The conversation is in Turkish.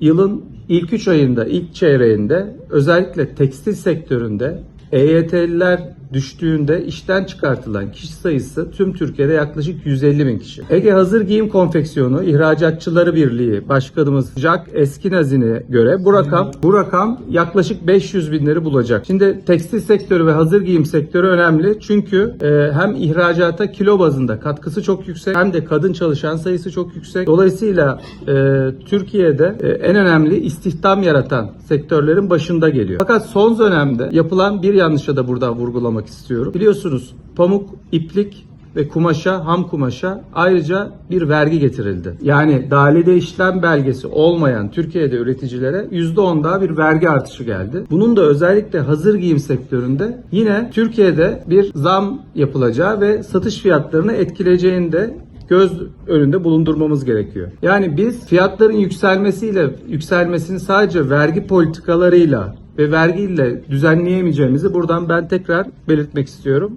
yılın ilk 3 ayında, ilk çeyreğinde özellikle tekstil sektöründe EYT'liler düştüğünde işten çıkartılan kişi sayısı tüm Türkiye'de yaklaşık 150 bin kişi. Ege Hazır Giyim Konfeksiyonu İhracatçıları Birliği Başkanımız Jack Eskenazi'ne göre bu rakam bu rakam yaklaşık 500 binleri bulacak. Şimdi tekstil sektörü ve hazır giyim sektörü önemli çünkü e, hem ihracata kilo bazında katkısı çok yüksek hem de kadın çalışan sayısı çok yüksek. Dolayısıyla e, Türkiye'de e, en önemli istihdam yaratan sektörlerin başında geliyor. Fakat son dönemde yapılan bir yanlışa da burada vurgulamak istiyorum. Biliyorsunuz pamuk, iplik ve kumaşa, ham kumaşa ayrıca bir vergi getirildi. Yani dalide işlem belgesi olmayan Türkiye'de üreticilere %10 daha bir vergi artışı geldi. Bunun da özellikle hazır giyim sektöründe yine Türkiye'de bir zam yapılacağı ve satış fiyatlarını etkileyeceğini de göz önünde bulundurmamız gerekiyor. Yani biz fiyatların yükselmesiyle yükselmesini sadece vergi politikalarıyla ve vergiyle düzenleyemeyeceğimizi buradan ben tekrar belirtmek istiyorum.